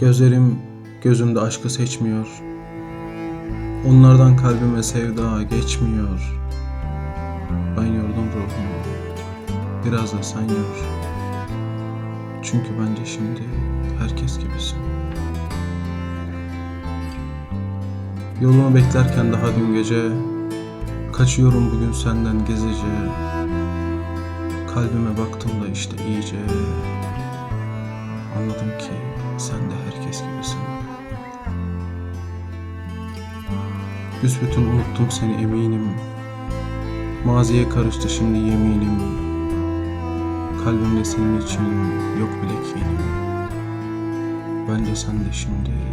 Gözlerim gözümde aşkı seçmiyor. Onlardan kalbime sevda geçmiyor. Ben yordum ruhumu. Biraz da sen yor. Çünkü bence şimdi herkes gibisin. Yolumu beklerken daha dün gece Kaçıyorum bugün senden gezice Kalbime baktım da işte iyice Anladım ki sen de herkes gibisin. Büsbütün unuttum seni eminim. Maziye karıştı şimdi yeminim. Kalbimde senin için yok bile kinim Bence sen de şimdi